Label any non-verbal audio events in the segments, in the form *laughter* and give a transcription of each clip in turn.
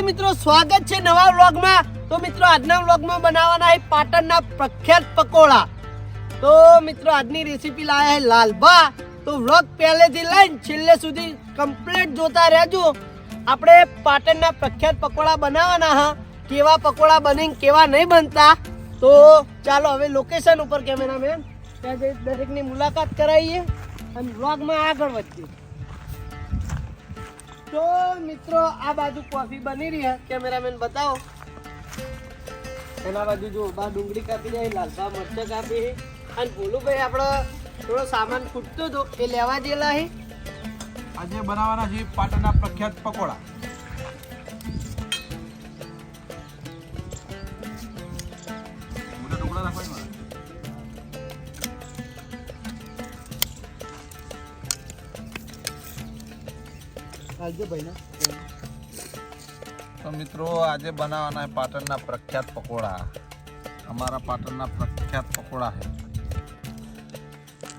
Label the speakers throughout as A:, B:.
A: માતાજી મિત્રો, સ્વાગત છે નવા વ્લોગમાં. તો મિત્રો, આજના વ્લોગમાં બનાવવાના છે પાટણના પ્રખ્યાત પકોડા. તો મિત્રો, આજની રેસીપી લાયા છે લાલભા તો વ્લોગ પહેલેથી લઈને છેલ્લે સુધી કમ્પ્લીટ જોતા રહેજો. આપણે પાટણના પ્રખ્યાત પકોડા બનાવવાના હા. કેવા પકોડા બને કેવા નહીં બનતા. તો ચાલો હવે લોકેશન ઉપર કેમેરામેન ત્યાં જઈ દરેકની મુલાકાત કરાવીએ અને વ્લોગમાં આગળ વધીએ. તો મિત્રો, આ બાજુ કોફી બની રહી છે. કેમેરામેન બતાવો. એના બાજુ જો બા ડુંગળી કાપી જાય લાલબા મરચાં કાપી અને ભોલુભાઈ આપણો થોડો સામાન ખૂટતો હતો, એ લેવા દેલા છે.
B: આજે બનાવવાના છે પાટણના પ્રખ્યાત પકોડા. ટુકડા નાખવાના તો મિત્રો, આજે બનાવવાના પાટણના પ્રખ્યાત પકોડા. અમારા પાટણના પ્રખ્યાત પકોડા છે.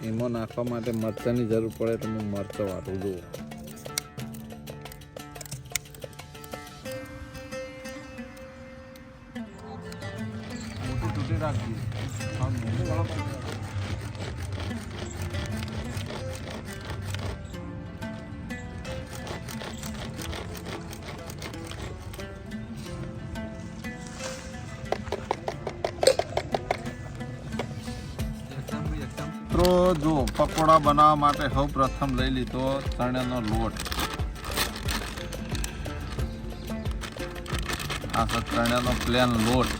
B: એમાં નાખવા માટે મરચાંની જરૂર પડે તો હું મરચાં વાટું છું પકોડા બનાવવા માટે સૌ પ્રથમ લઈ લીધો ચણાનો લોટ. આ ચણાનો પ્લેન લોટ.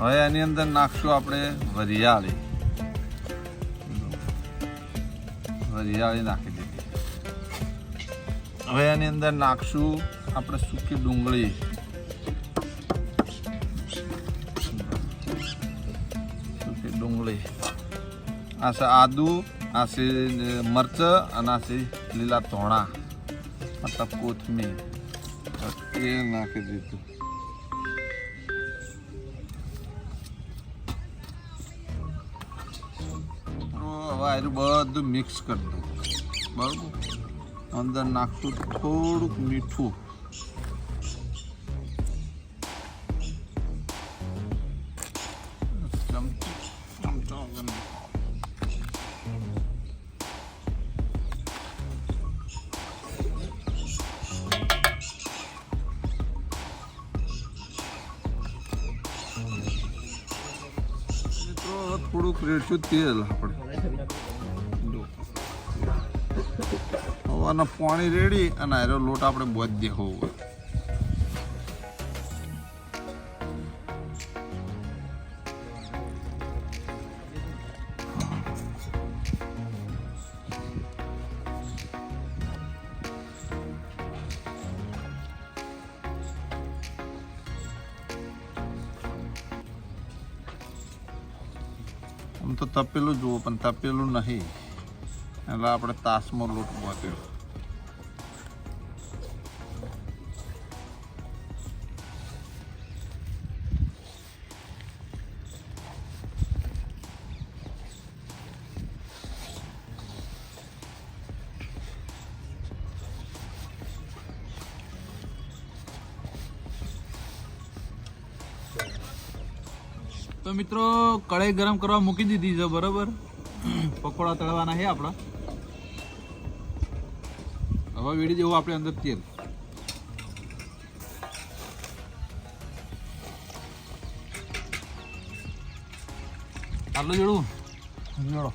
B: હવે એની અંદર નાખશું આપણે વરિયાળી. વરિયાળી નાખી દીધી. હવે એની અંદર નાખશું આપણે સૂકી ડુંગળી. આ છે આદુ, આ છે મરચ અને આસે લીલા ધોણા. મતલબ કોથમીર. એ નાખી દીધું. બધું મિક્સ કરી દઉં. બરાબર? અંદર નાખશું થોડુંક મીઠું. રેડશું તેલ આપણે. હવાના પાણી રેડી અને આરો લોટ આપણે બોધ દેવો તો તપેલું જુઓ પણ તપેલું નહીં. એટલે આપણે તાસમાં લોટ બાંધ્યો તો મિત્રો, કઢાઈ ગરમ કરવા મૂકી દીધી છે, બરોબર? પકોડા તળવાના છે આપણા. હવે વેડી જેવું આપણે અંદર તેલ. આટલું જોડું? જોડો.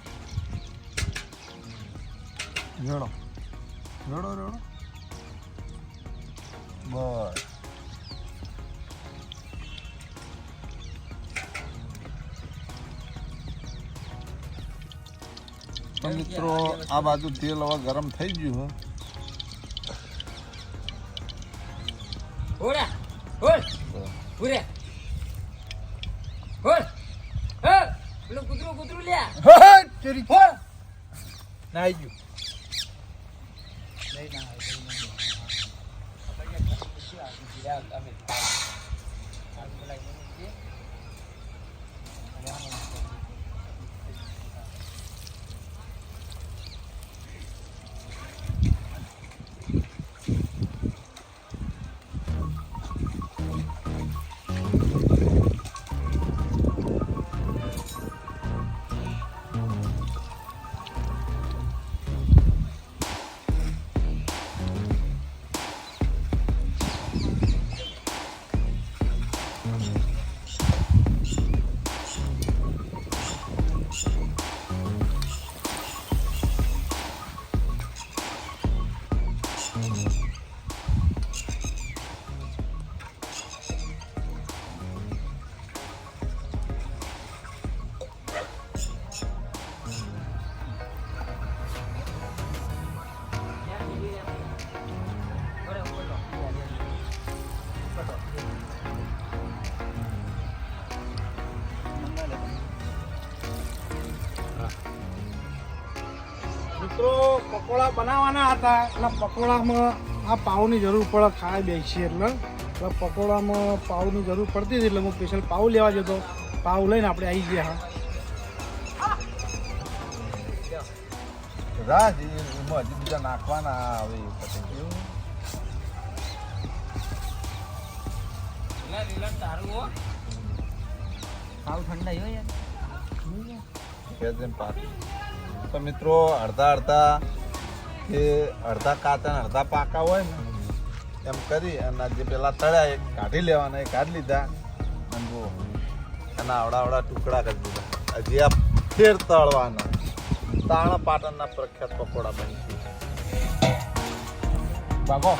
B: જોડો. જોડો જોડો. બસ. મિત્રો આ બાજુ તેલ હવે ગરમ થઈ ગયું
C: Ora!
D: પકોડા હતા. એટલે પકોડામાં આ પાઉની જરૂર પડે ખાઈ બેસીએ એટલે. એટલે પકોડામાં પાવની જરૂર પડતી હતી એટલે હું સ્પેશિયલ પાઉ લેવા જતો. પાઉ લઈને આપણે આવી ગયા હા.
B: રાજ એમાં હજી બીજા નાખવાના આવે પતંગ તો મિત્રો અડધા અડધા. એ અડધા કાચા ને અડધા પાકા હોય ને એમ કરી અને જે પેલા તળ્યા એ કાઢી લેવાના એ કાઢી લીધા અને જો એના આવડા આવડા ટુકડા કરી દીધા. હજી આ ફેર તળવાના. તાણા પાટણના પ્રખ્યાત પકોડા બનશે બાગો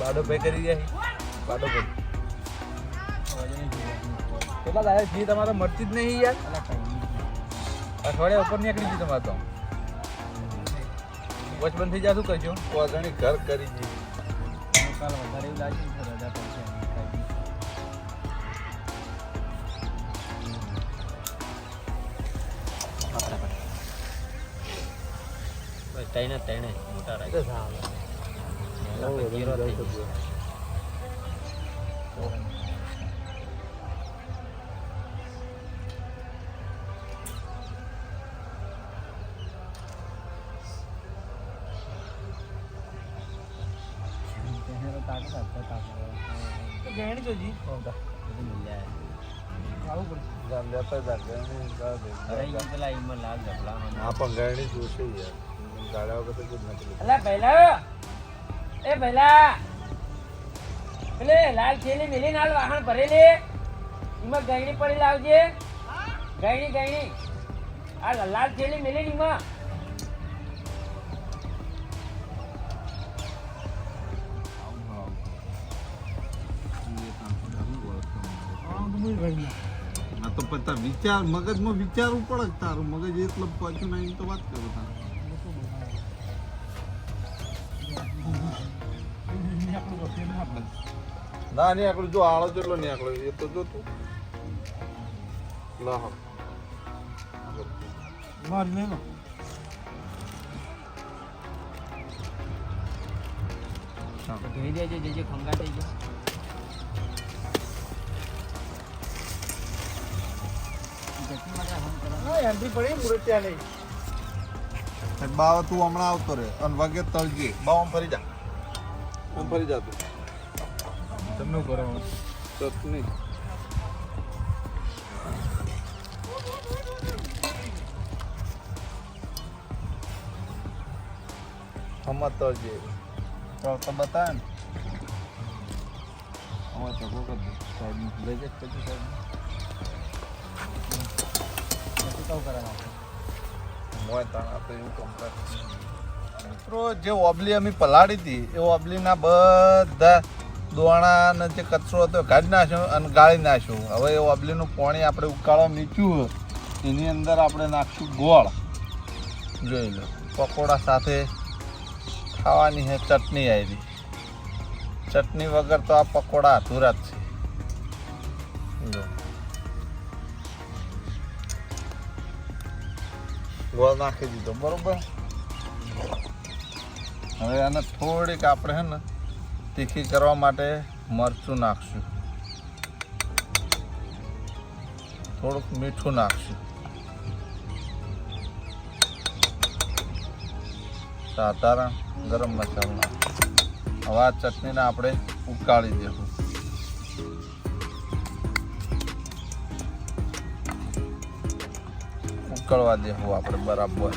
B: બાડો પે કરી જાય બાડો પે કેટલા દાદા જી તમારે મળતી જ નહીં યાર. અઠવાડિયા ઉપર નીકળી ગયું તમારે તો. વચ બંધ થઈ જાય શું કરજો પોતાની ઘર કરી જી
C: તૈણે તૈણે મોટા રાખે
B: ગરણી
C: એ પહેલા પેલે લાલ થેલી મેલી નાલ વાહણ ભરેલી એમાં ગયણી પડી લાવજે ગયણી ગયણી આ લાલ થેલી મેલી એમાં
D: આ
B: વિચાર મગજમાં વિચારવું પડે તારું મગજ એટલું પાછું નહીં તો વાત કરો તાર.
D: ના
B: નહીં આકડું જો આળો જેટલો નહીં આકડો એ તો જો તું. લાહ
D: મારી લે. લો
C: જઈ જાય જે જે ખંગા થઈ ગયો
D: હા પડી મુરતિયા નહીં
B: બાવ તું હમણાં આવતો રે. અને વાગે તળજે. બાવ આમ ફરી જા. આમ ફરી જા તું. તમને કરો ચટણી. હમત તળજે. તો તો બતાવે ને. હમત તો કોક સાઈડ લઈ જાય પછી સાઈડ મિત્રો જે ઓબલી અમે પલાળી હતી એ ઓબલીના બધા દોણા ને જે કચરો હતો એ કાઢી નાખ્યો અને ગાળી નાખ્યો. હવે એ ઓબલીનું પાણી આપણે ઉકાળવા મીઠું એની અંદર આપણે નાખશું ગોળ. જોઈ લો પકોડા સાથે ખાવાની છે ચટણી આવી. ચટણી વગર તો આ પકોડા અધૂરા જ છે. જો. ગોળ નાખી દીધો, બરોબર? હવે આને થોડીક આપણે હે ને તીખી કરવા માટે મરચું નાખશું. થોડુંક મીઠું નાખશું. સાધારણ ગરમ મસાલો. હવે આ ચટણીને આપણે ઉકાળી દેવું ઉકળવા દેવું આપણે બરાબર.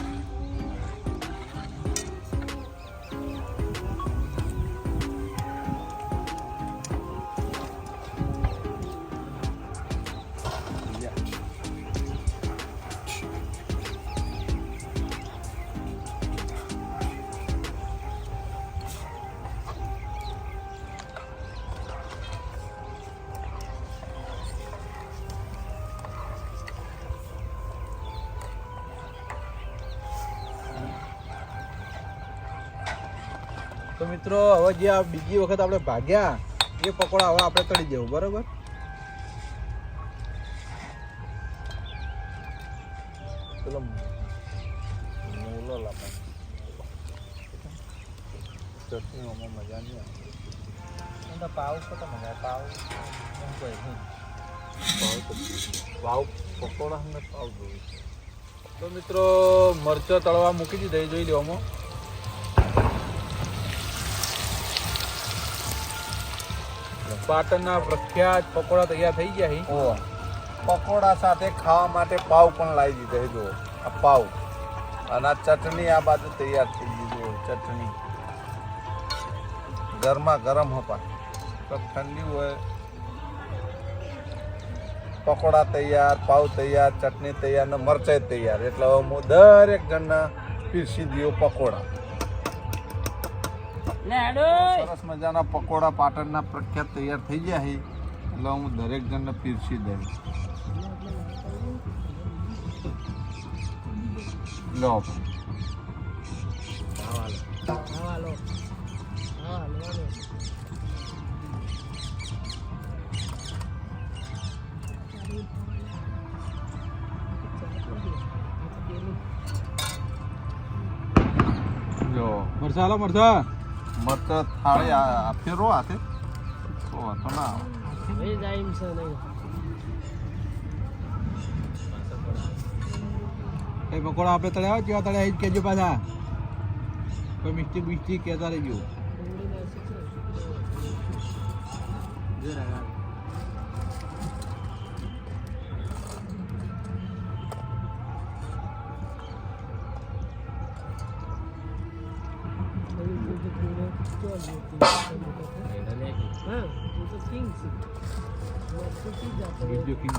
E: તો મિત્રો હવે જે આ બીજી વખત આપણે ભાગ્યા એ પકોડા હવે આપણે તળી દેવું બરાબર? પેલો મૂલો લાપા ચટણીઓમાં મજા નહીં આવે. પાવ તો મજા પાવ પાવ પકોડા ને પાવ જોયું. તો મિત્રો મરચો તળવા મૂકી દીધા જોઈ લો પાટણના પ્રખ્યાત પકોડા તૈયાર થઈ ગયા છે.
B: પકોડા સાથે ખાવા માટે પાવ પણ લાવી દીધા જો આ પાવ. અને આ ચટણી આ બાજુ તૈયાર થઈ ગઈ જો ચટણી. ગરમા ગરમ હતા તો ઠંડી હોય. પકોડા તૈયાર, પાવ તૈયાર, ચટણી તૈયાર ને મરચાઈ તૈયાર. એટલે હવે હું દરેક જણના પીરસી દઉં પકોડા. સરસ મજાના પકોડા પાટણના પ્રખ્યાત તૈયાર થઈ ગયા છે. એટલે હું દરેક જણને પીરસી દઈશ. લો. જો
E: મરસા હાલો મરસા
B: મરચ થાળી આ- ફેરવો હાથે. તો વાંધો ના આવે.
E: એ પકોડા આપણે તળ્યા કેવા તળ્યા એ જ કહેજો પાછા. કોઈ મિસ્ટી બિસ્ટેક કહેતા રહેજો. Video king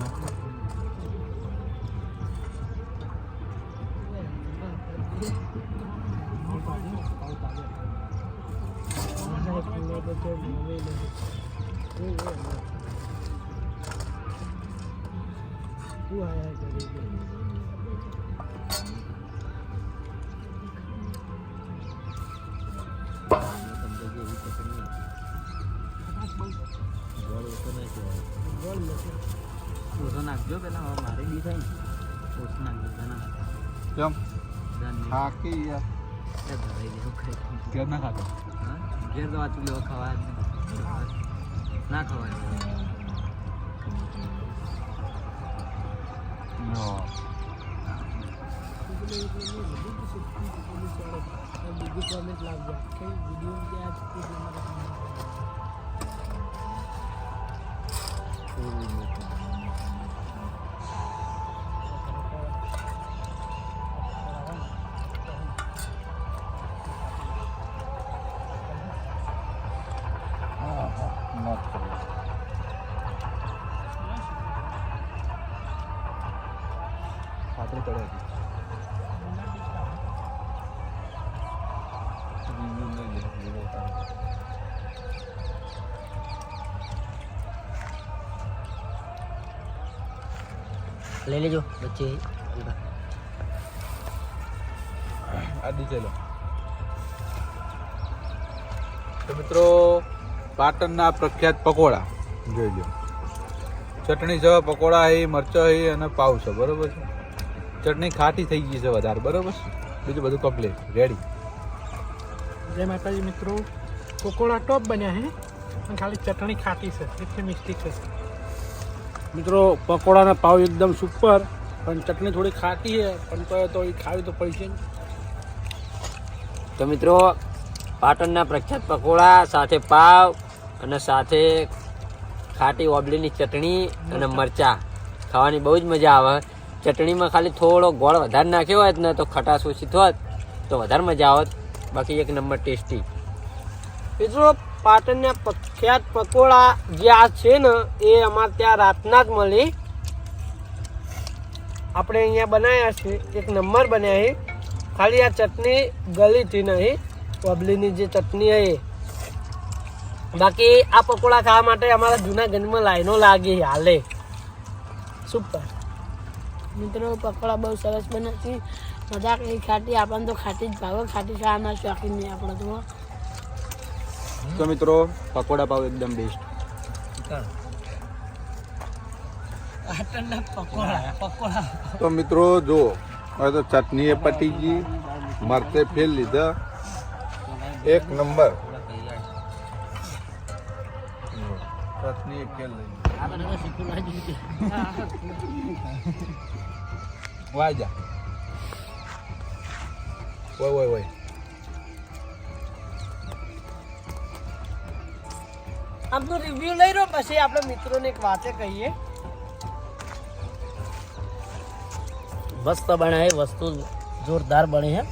E: Who are you? Video king
B: કેમ થાકી યાર
E: ઘેર ના ખાતો
B: લો. હા, હા, મસ્ત કર્યું.
E: આપણે તળ્યા
B: બીજું પાત્ર પડ્યા
A: લઈ લેજો વચ્ચે
E: આ નીચે લો. તો મિત્રો પાટણના પ્રખ્યાત પકોડા. જોઈ લો. ચટણી છે પકોડા એ મરચો એ અને પાઉ છે બરોબર છે? ચટણી ખાટી થઈ ગઈ છે વધારે બરોબર છે? બીજું બધું કમ્પ્લીટ રેડી
D: જય માતાજી મિત્રો પકોડા ટોપ બન્યા છે અને ખાલી ચટણી ખાટી છે એટલે મિસ્ટેક છે. મિત્રો પકોડાના પાવ એકદમ સુપર પણ ચટણી થોડી ખાટી છે પણ તો તો એ ખાવી તો પડશે
C: તો મિત્રો પાટણના પ્રખ્યાત પકોડા સાથે પાવ અને સાથે ખાટી ઓબલીની ચટણી અને મરચા. ખાવાની બહુ જ મજા આવે. ચટણીમાં ખાલી થોડો ગોળ વધારે નાખ્યો હોત ને તો ખટાશ ઓછી થોત તો વધારે મજા આવત. બાકી એક નંબર ટેસ્ટી.
A: મિત્રો પાટણના પ્રખ્યાત પકોડા જે આ છે ને, એ અમારે ત્યાં રાતના જ મળી. આપણે અહીંયા બનાવ્યા છે. એક નંબર બન્યા છે. ખાલી આ ચટણી ગલીથી નહીં, પબલીની જે ચટણી છે બાકી આ પકોડા ખાવા માટે અમારા જૂનાગંજમાં લાઈનો લાગી હાલે. સુપર.
F: મિત્રો, પકોડા બહુ સરસ બને છે. મજા ખાટી, આપણને તો ખાટી જ ભાવે. ખાટી ખાવાના શોખીન નહીં આપણે તો.
E: તો મિત્રો પકોડા પાવ એકદમ બેસ્ટ
B: તો મિત્રો જો હવે તો ચટણી એ પટી ગઈ. મરતે ફેર લીધા. એક નંબર. ચટણી ફેલ લઈ
E: વાય જા. ઓય ઓય ઓય
A: આમનું રિવ્યુ લઈ રહ્યો પછી આપણે મિત્રોને એક વાતે કહીએ.
G: મસ્ત બને એ વસ્તુ જોરદાર બની છે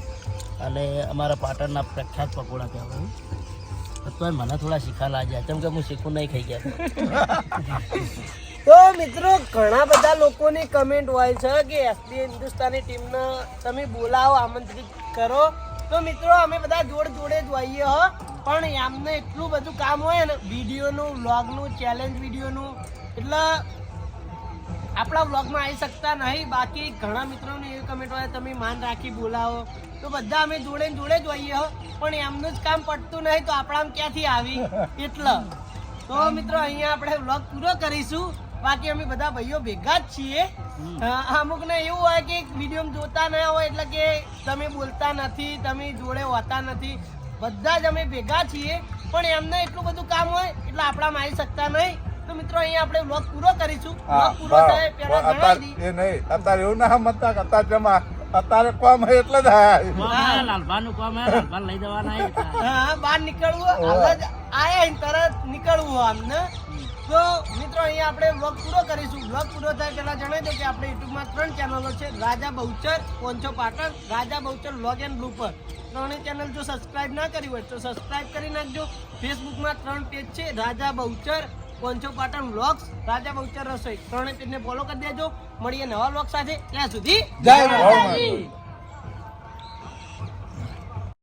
G: અને અમારા પાટણના પ્રખ્યાત પકોડા કહેવાય. અત્યારે મને થોડા શીખા લાગ્યા કેમ કે હું શીખું નહીં ખાઈ ગયા. *laughs*
A: તો મિત્રો ઘણા બધા લોકોની કમેન્ટ હોય છે કે એસપી હિન્દુસ્તાની ટીમને તમે બોલાવો આમંત્રિત કરો. તો મિત્રો અમે બધા જોડ જોડે જ હોઈએ હો. પણ એમને એટલું બધું કામ હોય ને વિડીયોનું વ્લોગનું ચેલેન્જ વિડીયોનું એટલે આપણા વ્લોગમાં આવી શકતા નહીં. બાકી ઘણા મિત્રોને એવી કમેન્ટ હોય તમે માન રાખી બોલાવો. તો બધા અમે જોડે જોડે જ હોઈએ પણ એમનું જ કામ પડતું નહીં તો આપણા ક્યાંથી આવી? એટલે તો મિત્રો અહીંયા આપણે વ્લોગ પૂરો કરીશું. બાકી અમે બધા ભાઈઓ ભેગા જ છીએ. અમુક ને એવું હોય કે વીડિયો જોતા ના હોય એટલે કે તમે બોલતા નથી તમે જોડે હોતા નથી. બધા જ અમે ભેગા છીએ પણ એમને એટલું બધું કામ હોય એટલે આપણામાં આવી શકતા નહીં. તો મિત્રો અહીંયા આપણે વ્લોગ પૂરો કરીશું. વ્લોગ પૂરો થાય પહેલા જણાવી
B: એ નહીં અત્યારે એવું ના મતતા અત્યારે જમા. અત્યારે કોમ હે એટલે જ આયા.
G: લાલભાનું કોમ હે લાલભાન લઈ જવાના હા
A: બહાર નીકળવું હાલ જ આયા તરત નીકળવું અમને તો મિત્રો અહીંયા આપણે વ્લોગ પૂરો કરીશું. વ્લોગ પૂરો થાય પહેલા જણાવી દો કે આપણે યુટ્યુબમાં ત્રણ ચેનલો છે. Raja Bahuchar પોંચો Patan Raja Bahuchar vlog and blooper ત્રણેય ચેનલ જો સબસ્ક્રાઇબ ના કરી હોય તો સબસ્ક્રાઇબ કરી નાખજો. ફેસબુકમાં ત્રણ પેજ છે, રાજા બહુચર, પોંચો પાટણ વ્લોગ્સ રાજા બહુચર રસોઈ. ત્રણેય પેજને ફોલો કરી દેજો. મળીએ નવા વ્લોગ સાથે. ત્યાં સુધી
B: જય.